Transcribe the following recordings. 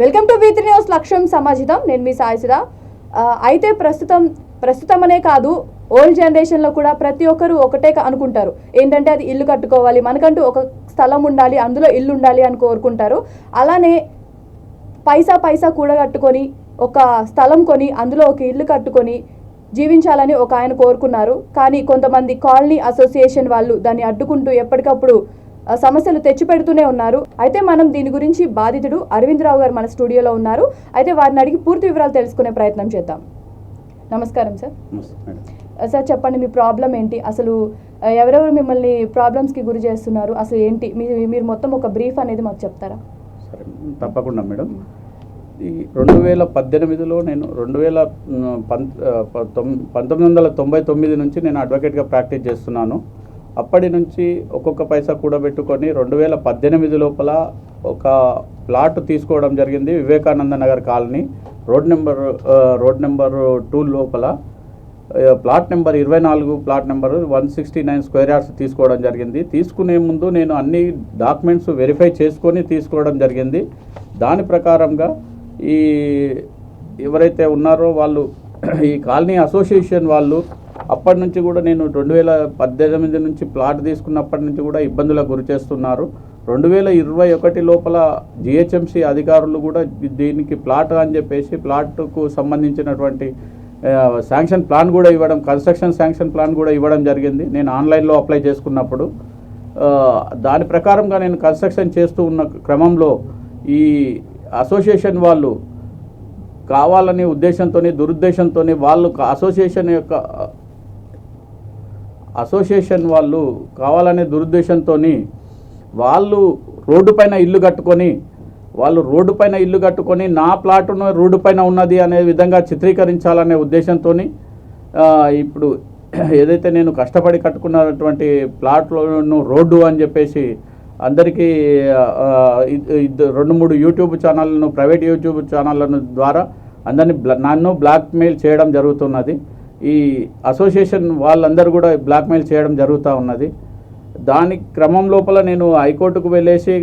Welcome to వీత్రి news లక్ష్యం సమాజితం. నేను మీ సాయిసుధ అయితే ప్రస్తుతం ప్రస్తుతం అనే కాదు ఓల్డ్ జనరేషన్లో కూడా ప్రతి ఒక్కరు ఒకటే అనుకుంటారు. ఏంటంటే అది ఇల్లు కట్టుకోవాలి మనకంటూ ఒక స్థలం ఉండాలి అందులో ఇల్లు ఉండాలి అని కోరుకుంటారు. అలానే పైసా పైసా కూడా కట్టుకొని ఒక స్థలం కొని అందులో ఒక ఇల్లు కట్టుకొని జీవించాలని ఒక ఆయన కోరుకున్నారు. కానీ కొంతమంది కాలనీ అసోసియేషన్ వాళ్ళు దాన్ని అడ్డుకుంటూ ఎప్పటికప్పుడు సమస్యలు తెచ్చిపెడుతూనే ఉన్నారు. అయితే మనం దీని గురించి బాధితుడు అరవింద్ రావు గారు మన స్టూడియోలో ఉన్నారు. అయితే వారిని అడిగి పూర్తి వివరాలు తెలుసుకునే ప్రయత్నం చేద్దాం. నమస్కారం సార్. సార్ చెప్పండి మీ ప్రాబ్లం ఏంటి? అసలు ఎవరెవరు మిమ్మల్ని ప్రాబ్లమ్స్కి గురి చేస్తున్నారు? అసలు ఏంటి? మీరు మొత్తం ఒక బ్రీఫ్ అనేది మాకు చెప్తారా? సరే తప్పకుండా మేడం. ఈ రెండు వేల పద్దెనిమిదిలో నేను రెండు వేల పంతొమ్మిది వందల తొంభై తొమ్మిది నుంచి నేను అడ్వకేట్గా ప్రాక్టీస్ చేస్తున్నాను. అప్పటి నుంచి ఒక్కొక్క పైసా కూడబెట్టుకొని రెండు వేల పద్దెనిమిది లోపల ఒక ప్లాట్ తీసుకోవడం జరిగింది Vivekananda Nagar colony. Road number road number two లోపల ప్లాట్ నెంబర్ ఇరవై నాలుగు plot number one sixty nine square yards తీసుకోవడం జరిగింది. తీసుకునే ముందు నేను అన్ని డాక్యుమెంట్స్ వెరిఫై చేసుకొని తీసుకోవడం జరిగింది. దాని ప్రకారంగా ఈ ఎవరైతే ఉన్నారో వాళ్ళు ఈ కాలనీ అసోసియేషన్ వాళ్ళు అప్పటి నుంచి కూడా నేను రెండు వేల పద్దెనిమిది నుంచి ప్లాట్ తీసుకున్నప్పటి నుంచి కూడా ఇబ్బందులకు గురి చేస్తున్నారు. రెండు వేల ఇరవై ఒకటి లోపల జిహెచ్ఎంసి అధికారులు కూడా దీనికి ప్లాట్ అని చెప్పేసి ప్లాట్కు సంబంధించినటువంటి శాంక్షన్ ప్లాన్ కూడా ఇవ్వడం కన్స్ట్రక్షన్ శాంక్షన్ ప్లాన్ కూడా ఇవ్వడం జరిగింది. నేను ఆన్లైన్లో అప్లై చేసుకున్నప్పుడు దాని ప్రకారంగా నేను కన్స్ట్రక్షన్ చేస్తూ ఉన్న క్రమంలో ఈ అసోసియేషన్ వాళ్ళు కావాలనే ఉద్దేశంతో దురుద్దేశంతో వాళ్ళు అసోసియేషన్ యొక్క అసోసియేషన్ వాళ్ళు కావాలనే దురుద్దేశంతో వాళ్ళు రోడ్డు పైన ఇల్లు కట్టుకొని వాళ్ళు రోడ్డు పైన ఇల్లు కట్టుకొని నా ప్లాట్ను రోడ్డు పైన ఉన్నది అనే విధంగా చిత్రీకరించాలనే ఉద్దేశంతో ఇప్పుడు ఏదైతే నేను కష్టపడి కట్టుకున్నటువంటి ప్లాట్లను రోడ్డు అని చెప్పేసి అందరికీ రెండు మూడు యూట్యూబ్ ఛానళ్ళను ప్రైవేట్ యూట్యూబ్ ఛానళ్ళను ద్వారా అందరినీ నన్ను బ్లాక్మెయిల్ చేయడం జరుగుతున్నది. ఈ అసోసియేషన్ వాళ్ళందరూ కూడా బ్లాక్మెయిల్ చేయడం జరుగుతూ ఉన్నది. దాని క్రమం లోపల నేను హైకోర్టుకు వెళ్ళేసి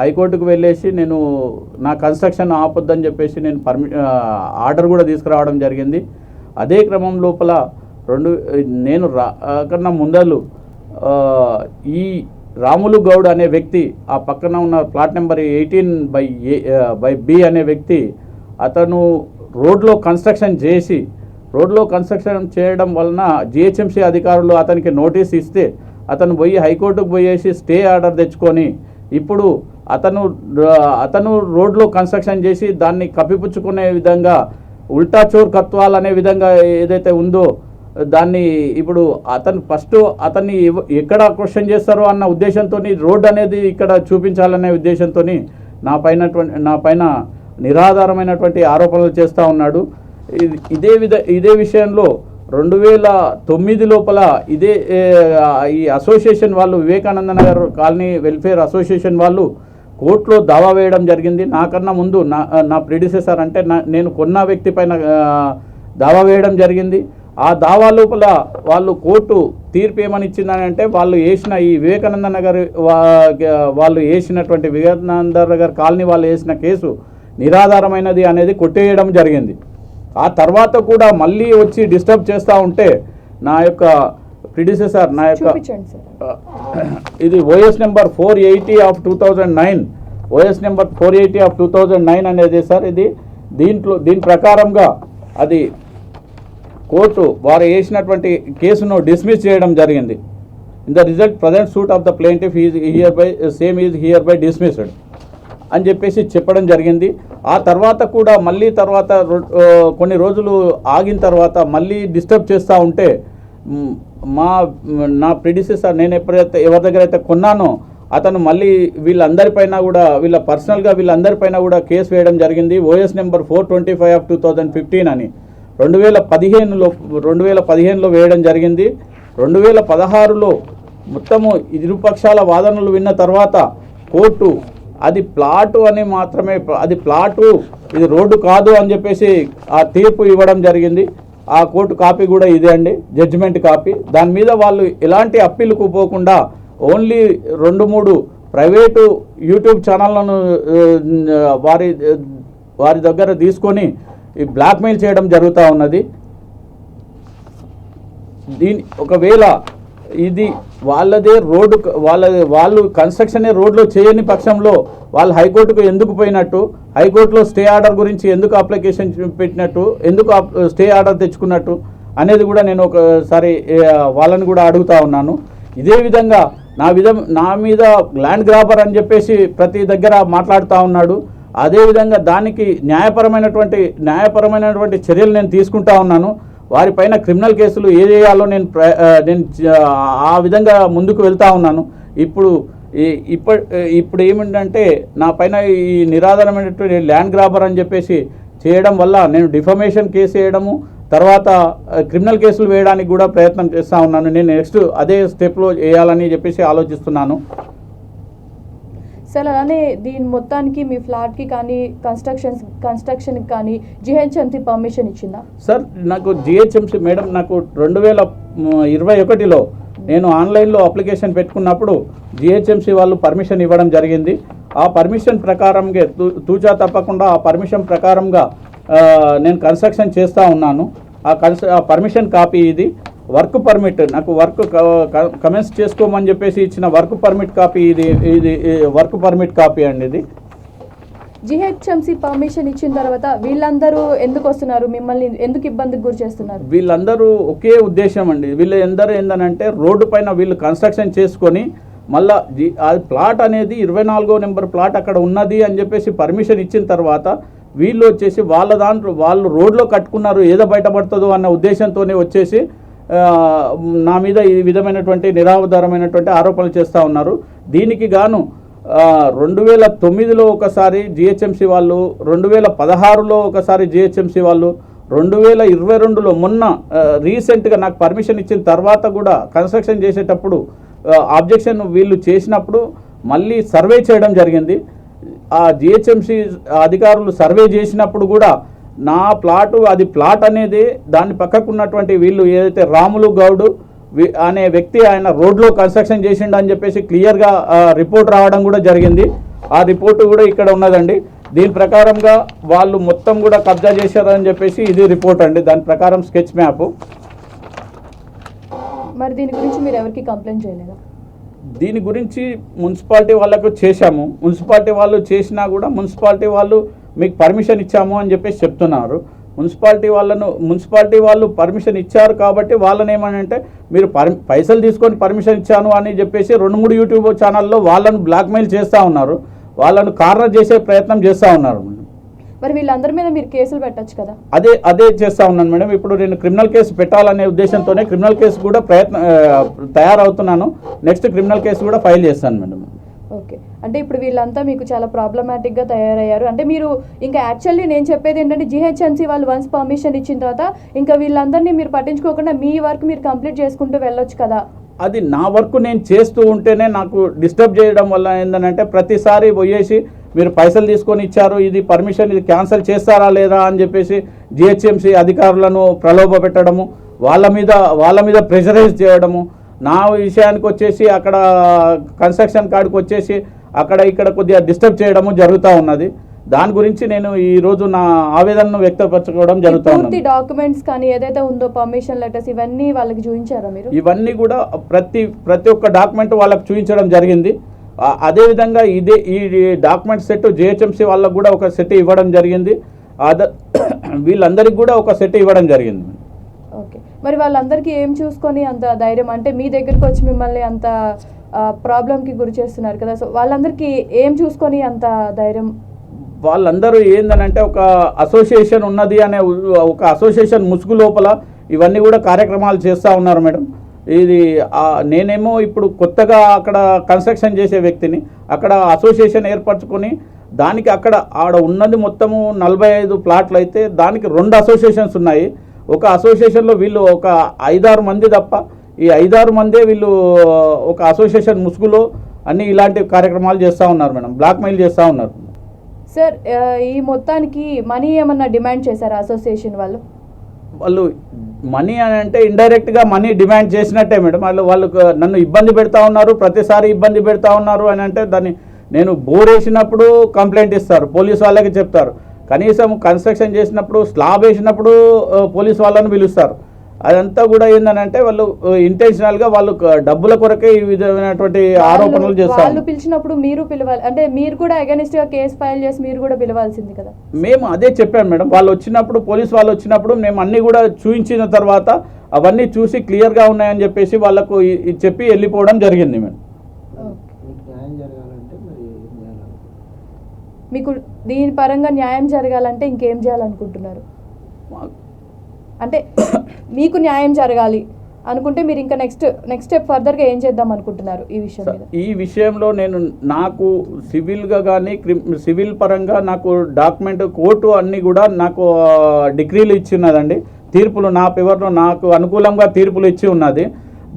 హైకోర్టుకు వెళ్ళేసి నేను నా కన్స్ట్రక్షన్ ఆపొద్దని చెప్పేసి నేను పర్మి ఆర్డర్ కూడా తీసుకురావడం జరిగింది. అదే క్రమం లోపల రెండు నేను రా కన్నా ముందలు ఈ రాములు గౌడ్ అనే వ్యక్తి ఆ పక్కన ఉన్న plot number eighteen by A by B అనే వ్యక్తి అతను రోడ్లో కన్స్ట్రక్షన్ చేసి రోడ్లో కన్స్ట్రక్షన్ చేయడం వలన జిహెచ్ఎంసీ అధికారులు అతనికి నోటీస్ ఇస్తే అతను పోయి హైకోర్టుకు పోయేసి స్టే ఆర్డర్ తెచ్చుకొని ఇప్పుడు అతను అతను రోడ్లో కన్స్ట్రక్షన్ చేసి దాన్ని కప్పిపుచ్చుకునే విధంగా ఉల్టా చోర్ కత్వాల్ అనే విధంగా ఏదైతే ఉందో దాన్ని ఇప్పుడు అతను ఫస్ట్ అతన్ని ఎవ- ఎక్కడ క్వశ్చన్ చేస్తారో అన్న ఉద్దేశంతో రోడ్ అనేది ఇక్కడ చూపించాలనే ఉద్దేశంతో నా పైన నా పైన నిరాధారమైనటువంటి ఆరోపణలు చేస్తూ ఉన్నాడు. ఇదే విధ ఇదే విషయంలో రెండు వేల తొమ్మిది లోపల ఇదే ఈ అసోసియేషన్ వాళ్ళు Vivekananda Nagar colony welfare association వాళ్ళు కోర్టులో దావా వేయడం జరిగింది. నాకన్నా ముందు నా నా ప్రిడిసెసర్ అంటే నా నేను కొన్న వ్యక్తి పైన దావా వేయడం జరిగింది. ఆ దావా లోపల వాళ్ళు కోర్టు తీర్పు ఏమని ఇచ్చిందని అంటే వాళ్ళు వేసిన ఈ వివేకానంద నగర్ వా- వాళ్ళు వేసినటువంటి వివేకానంద నగర్ కాలనీ వాళ్ళు వేసిన కేసు నిరాధారమైనది అనేది కొట్టేయడం జరిగింది. ఆ తర్వాత కూడా మళ్ళీ వచ్చి డిస్టర్బ్ చేస్తూ ఉంటే నా యొక్క ప్రిడిసెసర్ నా యొక్క ఇది OS number four eighty of two thousand nine OS number four eighty of two thousand nine అనేది సార్ ఇది దీంట్లో దీని ప్రకారంగా అది కోర్టు వారు వేసినటువంటి కేసును డిస్మిస్ చేయడం జరిగింది. In the result present suit of the plaintiff is hereby same is hereby dismissed అని చెప్పేసి చెప్పడం జరిగింది. ఆ తర్వాత కూడా మళ్ళీ తర్వాత కొన్ని రోజులు ఆగిన తర్వాత మళ్ళీ డిస్టర్బ్ చేస్తూ ఉంటే మా నా ప్రిడిసెసర్ నేను ఎప్పుడైతే ఎవరి దగ్గర అయితే కొన్నానో అతను మళ్ళీ వీళ్ళందరిపైన కూడా వీళ్ళ పర్సనల్గా వీళ్ళందరిపైన కూడా కేసు వేయడం జరిగింది. OS number four twenty five of two thousand fifteen అని. రెండు వేల పదిహేనులో రెండు వేల పదిహేనులో వేయడం జరిగింది. రెండు వేల పదహారులో మొత్తము ఇరుపక్షాల వాదనలు విన్న తర్వాత కోర్టు అది ప్లాటు అని మాత్రమే అది ప్లాటు ఇది రోడ్డు కాదు అని చెప్పేసి ఆ తీర్పు ఇవ్వడం జరిగింది. ఆ కోర్టు కాపీ కూడా ఇదే అండి జడ్జిమెంట్ కాపీ. దాని మీద వాళ్ళు ఎలాంటి అప్పీలకు పోకుండా ఓన్లీ రెండు మూడు ప్రైవేటు యూట్యూబ్ ఛానళ్ళను వారి వారి దగ్గర తీసుకొని ఈ బ్లాక్మెయిల్ చేయడం జరుగుతూ ఉన్నది. దీని ఒకవేళ ఇది వాళ్ళదే రోడ్డు వాళ్ళ వాళ్ళు కన్స్ట్రక్షనే రోడ్లో చేయని పక్షంలో వాళ్ళు హైకోర్టుకు ఎందుకు పోయినట్టు హైకోర్టులో స్టే ఆర్డర్ గురించి ఎందుకు అప్లికేషన్ పెట్టినట్టు ఎందుకు స్టే ఆర్డర్ తెచ్చుకున్నట్టు అనేది కూడా నేను ఒకసారి వాళ్ళని కూడా అడుగుతా ఉన్నాను. ఇదే విధంగా నా విధం నా మీద ల్యాండ్ గ్రాబర్ అని చెప్పేసి ప్రతి దగ్గర మాట్లాడుతూ ఉన్నాడు. అదేవిధంగా దానికి న్యాయపరమైనటువంటి న్యాయపరమైనటువంటి చర్యలు నేను తీసుకుంటా ఉన్నాను. వారిపైన క్రిమినల్ కేసులు ఏ చేయాలో నేను నేను ఆ విధంగా ముందుకు వెళ్తా ఉన్నాను. ఇప్పుడు ఈ- ఇప్ప ఇప్పుడు ఏమిటంటే నా పైన ఈ నిరాధారమైనటువంటి ల్యాండ్ గ్రాబర్ అని చెప్పేసి చేయడం వల్ల నేను డిఫమేషన్ కేసు వేయడము తర్వాత క్రిమినల్ కేసులు వేయడానికి కూడా ప్రయత్నం చేస్తూ ఉన్నాను. నేను నెక్స్ట్ అదే స్టెప్లో వేయాలని చెప్పేసి ఆలోచిస్తున్నాను. సార్ అలానే దీని మొత్తానికి మీ ఫ్లాట్కి కానీ కన్స్ట్రక్షన్స్ కన్స్ట్రక్షన్కి కానీ జిహెచ్ఎంసీ పర్మిషన్ ఇచ్చిందా? సార్ నాకు జిహెచ్ఎంసీ మేడం నాకు రెండు వేల ఇరవై ఒకటిలో నేను ఆన్లైన్లో అప్లికేషన్ పెట్టుకున్నప్పుడు జిహెచ్ఎంసీ వాళ్ళు పర్మిషన్ ఇవ్వడం జరిగింది. ఆ పర్మిషన్ ప్రకారంగా తూ- తూచా తప్పకుండా ఆ పర్మిషన్ ప్రకారంగా నేను కన్స్ట్రక్షన్ చేస్తూ ఉన్నాను. ఆ కన్స్ ఆ పర్మిషన్ కాపీ ఇది. వర్క్ పర్మిట్ నాకు వర్క్ కమెన్స్ చేసుకోమని చెప్పేసి ఇచ్చిన వర్క్ పర్మిట్ కాపీ ఇది ఇది వర్క్ పర్మిట్ కాపీ అండి ఇది. జిహెచ్ఎంసీ పర్మిషన్ ఇచ్చిన తర్వాత వీళ్ళందరూ ఎందుకు వస్తున్నారు? మిమ్మల్ని ఎందుకు ఇబ్బందికి గురి చేస్తున్నారు? వీళ్ళందరూ ఒకే ఉద్దేశం అండి. వీళ్ళు ఎందరూ ఏందనంటే రోడ్డు పైన వీళ్ళు కన్స్ట్రక్షన్ చేసుకొని మళ్ళా ఆ ప్లాట్ అనేది ఇరవై నాలుగో నెంబర్ ప్లాట్ అక్కడ ఉన్నది అని చెప్పేసి పర్మిషన్ ఇచ్చిన తర్వాత వీళ్ళు వచ్చేసి వాళ్ళ దాంట్లో వాళ్ళు రోడ్లో కట్టుకున్నారు ఏదో బయటపడుతుందో అన్న ఉద్దేశంతోనే వచ్చేసి నా మీద ఈ విధమైనటువంటి నిరాధారమైనటువంటి ఆరోపణలు చేస్తూ ఉన్నారు. దీనికి గాను రెండు వేల తొమ్మిదిలో ఒకసారి జిహెచ్ఎంసీ వాళ్ళు రెండు వేల పదహారులో ఒకసారి జిహెచ్ఎంసీ వాళ్ళు రెండు వేల ఇరవై రెండులో మొన్న రీసెంట్గా నాకు పర్మిషన్ ఇచ్చిన తర్వాత కూడా కన్స్ట్రక్షన్ చేసేటప్పుడు ఆబ్జెక్షన్ వీళ్ళు చేసినప్పుడు మళ్ళీ సర్వే చేయడం జరిగింది. ఆ జిహెచ్ఎంసీ అధికారులు సర్వే చేసినప్పుడు కూడా నా ప్లాటు అది ప్లాట్ అనేది దాని పక్కకు ఉన్నటువంటి వీళ్ళు ఏదైతే రాములు గౌడు అనే వ్యక్తి ఆయన రోడ్లో కన్స్ట్రక్షన్ చేసిండు అని చెప్పేసి క్లియర్గా రిపోర్ట్ రావడం కూడా జరిగింది. ఆ రిపోర్ట్ కూడా ఇక్కడ ఉన్నదండి. దీని ప్రకారంగా వాళ్ళు మొత్తం కూడా కబ్జా చేశారని చెప్పేసి ఇది రిపోర్ట్ అండి. దాని ప్రకారం స్కెచ్ మ్యాప్. మరి దీని గురించి మీరు ఎవరికి కంప్లైంట్ చేయలేదా? దీని గురించి మున్సిపాలిటీ వాళ్ళకు చేశాము. మున్సిపాలిటీ వాళ్ళు చేసినా కూడా మున్సిపాలిటీ వాళ్ళు మీకు పర్మిషన్ ఇచ్చాము అని చెప్పేసి చెప్తున్నారు. మున్సిపాలిటీ వాళ్ళను మున్సిపాలిటీ వాళ్ళు పర్మిషన్ ఇచ్చారు కాబట్టి వాళ్ళని ఏమనంటే మీరు పర్ పైసలు తీసుకొని పర్మిషన్ ఇచ్చాను అని చెప్పేసి రెండు మూడు యూట్యూబ్ ఛానల్లో వాళ్ళను బ్లాక్మెయిల్ చేస్తూ ఉన్నారు. వాళ్ళను కార్నర్ చేసే ప్రయత్నం చేస్తూ ఉన్నారు మరి వీళ్ళందరి మీద మీరు కేసులు పెట్టొచ్చు కదా? అదే అదే చేస్తా ఉన్నాను మేడం. ఇప్పుడు నేను క్రిమినల్ కేసు పెట్టాలనే ఉద్దేశంతోనే క్రిమినల్ కేసు కూడా ప్రయత్న తయారవుతున్నాను. నెక్స్ట్ క్రిమినల్ కేసు కూడా ఫైల్ చేస్తాను మేడం. ఓకే. అంటే ఇప్పుడు వీళ్ళంతా మీకు చాలా ప్రాబ్లమాటిక్గా తయారయ్యారు. అంటే మీరు ఇంకా యాక్చువల్లీ నేను చెప్పేది ఏంటంటే జిహెచ్ఎంసీ వాళ్ళు వన్స్ పర్మిషన్ ఇచ్చిన తర్వాత ఇంకా వీళ్ళందరినీ మీరు పట్టించుకోకుండా మీ వర్క్ మీరు కంప్లీట్ చేసుకుంటూ వెళ్ళొచ్చు కదా? అది నా వర్క్ నేను చేస్తూ ఉంటేనే నాకు డిస్టర్బ్ చేయడం వల్ల ఏంటంటే ప్రతిసారి పోయేసి మీరు పైసలు తీసుకొని ఇచ్చారు ఇది పర్మిషన్ ఇది క్యాన్సిల్ చేస్తారా లేదా అని చెప్పేసి జిహెచ్ఎంసీ అధికారులను ప్రలోభ పెట్టడము వాళ్ళ మీద వాళ్ళ మీద ప్రెషరైజ్ చేయడము నా విషయానికి వచ్చేసి అక్కడ కన్స్ట్రక్షన్ కాడికి వచ్చేసి అక్కడ ఇక్కడ కొద్దిగా డిస్టర్బ్ చేయడము జరుగుతూ ఉన్నది. దాని గురించి నేను ఈరోజు నా ఆవేదనను వ్యక్తపరచుకోవడం ఈ జరుగుతూ పూర్తి ఉన్నది డాక్యుమెంట్స్ కానీ ఏదైతే ఉందో పర్మిషన్ లెటర్స్ ఇవన్నీ వాళ్ళకి చూపించారా మీరు? ఇవన్నీ కూడా ప్రతి ప్రతి ఒక్క డాక్యుమెంట్ వాళ్ళకి చూపించడం జరిగింది. అదేవిధంగా ఇదే ఈ డాక్యుమెంట్ సెట్ జిహెచ్ఎంసీ వాళ్ళకు కూడా ఒక సెట్ ఇవ్వడం జరిగింది. అద వీళ్ళందరికీ కూడా ఒక సెట్ ఇవ్వడం జరిగింది. మరి వాళ్ళందరికీ ఏం చూసుకొని అంత ధైర్యం? అంటే మీ దగ్గరికి వచ్చి మిమ్మల్ని అంత ప్రాబ్లంకి గురి చేస్తున్నారు కదా. సో వాళ్ళందరికీ ఏం చూసుకొని అంత ధైర్యం? వాళ్ళందరూ ఏందనంటే ఒక అసోసియేషన్ ఉన్నది అనే ఒక అసోసియేషన్ ముసుగు లోపల ఇవన్నీ కూడా కార్యక్రమాలు చేస్తూ ఉన్నారు మేడం. ఇది నేనేమో ఇప్పుడు కొత్తగా అక్కడ కన్స్ట్రక్షన్ చేసే వ్యక్తిని అక్కడ అసోసియేషన్ ఏర్పరచుకొని దానికి అక్కడ ఆడ ఉన్నది మొత్తము నలభై ఐదు ప్లాట్లు అయితే దానికి రెండు అసోసియేషన్స్ ఉన్నాయి. ఒక అసోసియేషన్లో వీళ్ళు ఒక ఐదారు మంది తప్ప ఈ ఐదారు మందే వీళ్ళు ఒక అసోసియేషన్ ముసుగులో అన్ని ఇలాంటి కార్యక్రమాలు చేస్తూ ఉన్నారు మేడం బ్లాక్మెయిల్ చేస్తూ ఉన్నారు. సార్ ఈ మొత్తానికి మనీ ఏమన్నా డిమాండ్ చేశారా అసోసియేషన్ వాళ్ళు? వాళ్ళు మనీ అని అంటే ఇండైరెక్ట్గా మనీ డిమాండ్ చేసినట్టే మేడం. వాళ్ళు వాళ్ళు నన్ను ఇబ్బంది పెడతా ఉన్నారు ప్రతిసారి ఇబ్బంది పెడతా ఉన్నారు అని అంటే దాన్ని నేను బోర్ వేసినప్పుడు కంప్లైంట్ ఇస్తారు పోలీస్ వాళ్ళకి చెప్తారు. కనీసం కన్స్ట్రక్షన్ చేసినప్పుడు స్లాబ్ వేసినప్పుడు పోలీస్ వాళ్ళని పిలుస్తారు. అదంతా కూడా ఏంటంటే వాళ్ళు ఇంటెన్షనల్గా వాళ్ళు డబ్బుల కొరకే ఈ విధమైనటువంటి ఆరోపణలు చేస్తారు. వాళ్ళు పిలిచినప్పుడు మీరు పిలవాలి అంటే మీరు కూడా అగెనిస్ట్గా కేసు ఫైల్ చేసి మీరు కూడా పిలవాల్సింది కదా? మేము అదే చెప్పాం మేడం. వాళ్ళు వచ్చినప్పుడు పోలీస్ వాళ్ళు వచ్చినప్పుడు మేము అన్నీ కూడా చూపించిన తర్వాత అవన్నీ చూసి క్లియర్గా ఉన్నాయని చెప్పేసి వాళ్ళకు చెప్పి వెళ్ళిపోవడం జరిగింది మేడం. మీకు దీని పరంగా న్యాయం జరగాలంటే ఇంకేం చేయాలనుకుంటున్నారు? అంటే మీకు న్యాయం జరగాలి అనుకుంటే మీరు ఇంకా నెక్స్ట్ నెక్స్ట్ స్టెప్ ఫర్దర్గా ఏం చేద్దాం అనుకుంటున్నారు ఈ విషయం ఈ విషయంలో నేను నాకు సివిల్గా కానీ సివిల్ పరంగా నాకు డాక్యుమెంట్ కోర్టు అన్నీ కూడా నాకు డిగ్రీలు ఇచ్చిన్నదండి తీర్పులు నా పేపర్లో నాకు అనుకూలంగా తీర్పులు ఇచ్చి ఉన్నది.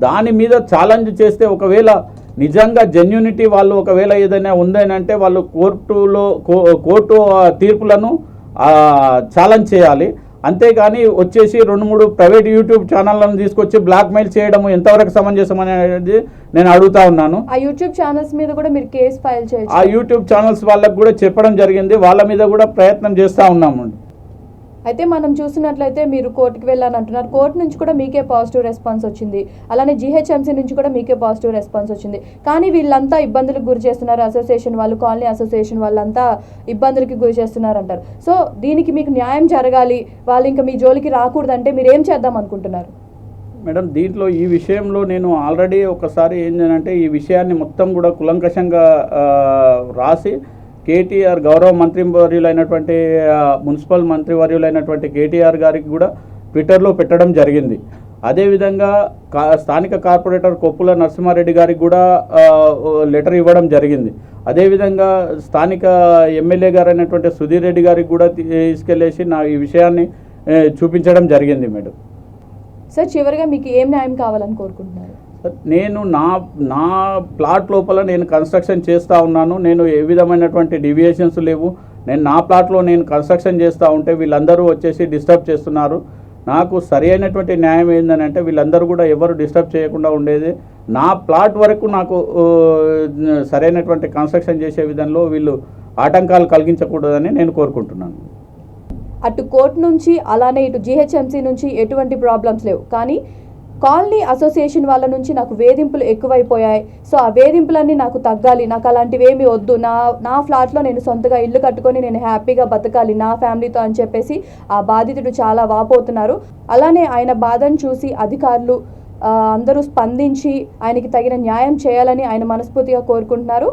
దాని మీద ఛాలెంజ్ చేస్తే ఒకవేళ నిజంగా జెన్యూనిటీ వాళ్ళు ఒకవేళ ఏదైనా ఉందని అంటే వాళ్ళు కోర్టులో కోర్టు ఆ, తీర్పులను ఛాలెంజ్ చేయాలి. అంతేగాని వచ్చేసి రెండు మూడు ప్రైవేట్ యూట్యూబ్ ఛానళ్ళను తీసుకొచ్చి బ్లాక్మెయిల్ చేయడం ఎంతవరకు సమంజసం అనేది నేను అడుగుతా ఉన్నాను. ఆ యూట్యూబ్ ఛానల్స్ మీద కూడా మీరు కేసు ఫైల్ ఆ చేయొచ్చు యూట్యూబ్ ఛానల్స్ వాళ్ళకు కూడా చెప్పడం జరిగింది. వాళ్ళ మీద కూడా ప్రయత్నం చేస్తూ ఉన్నాము. అయితే మనం చూసినట్లయితే మీరు కోర్టుకి వెళ్ళాలని అంటున్నారు. కోర్టు నుంచి కూడా మీకే పాజిటివ్ రెస్పాన్స్ వచ్చింది. అలానే జీహెచ్ఎంసీ నుంచి కూడా మీకే పాజిటివ్ రెస్పాన్స్ వచ్చింది. కానీ వీళ్ళంతా ఇబ్బందులకు గురి చేస్తున్నారు. అసోసియేషన్ వాళ్ళు కాలనీ అసోసియేషన్ వాళ్ళంతా ఇబ్బందులకి గురి చేస్తున్నారు అంటారు సో దీనికి మీకు న్యాయం జరగాలి. వాళ్ళు ఇంకా మీ జోలికి రాకూడదంటే మీరు ఏం చేద్దాం అనుకుంటున్నారు? మేడం దీంట్లో ఈ విషయంలో నేను ఆల్రెడీ ఒకసారి ఏంటంటే ఈ విషయాన్ని మొత్తం కూడా కులంకషంగా రాసి కేటీఆర్ గౌరవ మంత్రివర్యులైనటువంటి వర్యులైనటువంటి మున్సిపల్ మంత్రివర్యులైనటువంటి కేటీఆర్ గారికి కూడా ట్విట్టర్లో పెట్టడం జరిగింది. అదేవిధంగా కా స్థానిక కార్పొరేటర్ కొప్పుల నరసింహారెడ్డి గారికి కూడా లెటర్ ఇవ్వడం జరిగింది. అదేవిధంగా స్థానిక ఎమ్మెల్యే గారు అయినటువంటి సుధీర్ రెడ్డి గారికి కూడా తీసుకెళ్ళేసి నా ఈ విషయాన్ని చూపించడం జరిగింది మేడం. సార్ చివరిగా మీకు ఏం న్యాయం కావాలని కోరుకుంటున్నారు? నేను నా నా ప్లాట్ లోపల నేను కన్స్ట్రక్షన్ చేస్తూ ఉన్నాను. నేను ఏ విధమైనటువంటి డివియేషన్స్ లేవు. నేను నా ప్లాట్లో నేను కన్స్ట్రక్షన్ చేస్తూ ఉంటే వీళ్ళందరూ వచ్చేసి డిస్టర్బ్ చేస్తున్నారు. నాకు సరి అయినటువంటి న్యాయం ఏంటంటే వీళ్ళందరూ కూడా ఎవరు డిస్టర్బ్ చేయకుండా ఉండేది. నా ప్లాట్ వరకు నాకు సరైనటువంటి కన్స్ట్రక్షన్ చేసే విధంలో వీళ్ళు ఆటంకాలు కలిగించకూడదని నేను కోరుకుంటున్నాను. అటు కోర్టు నుంచి అలానే ఇటు జిహెచ్ఎంసీ నుంచి ఎటువంటి ప్రాబ్లమ్స్ లేవు. కానీ కాలనీ అసోసియేషన్ వాళ్ళ నుంచి నాకు వేధింపులు ఎక్కువైపోయాయి. సో ఆ వేధింపులన్నీ నాకు తగ్గాలి. నాకు అలాంటివి ఏమి వద్దు. నా నా ఫ్లాట్లో నేను సొంతగా ఇల్లు కట్టుకొని నేను హ్యాపీగా బతకాలి నా ఫ్యామిలీతో అని చెప్పేసి ఆ బాధితుడు చాలా వాపోతున్నారు. అలానే ఆయన బాధను చూసి అధికారులు అందరూ స్పందించి ఆయనకి తగిన న్యాయం చేయాలని ఆయన మనస్ఫూర్తిగా కోరుకుంటున్నారు.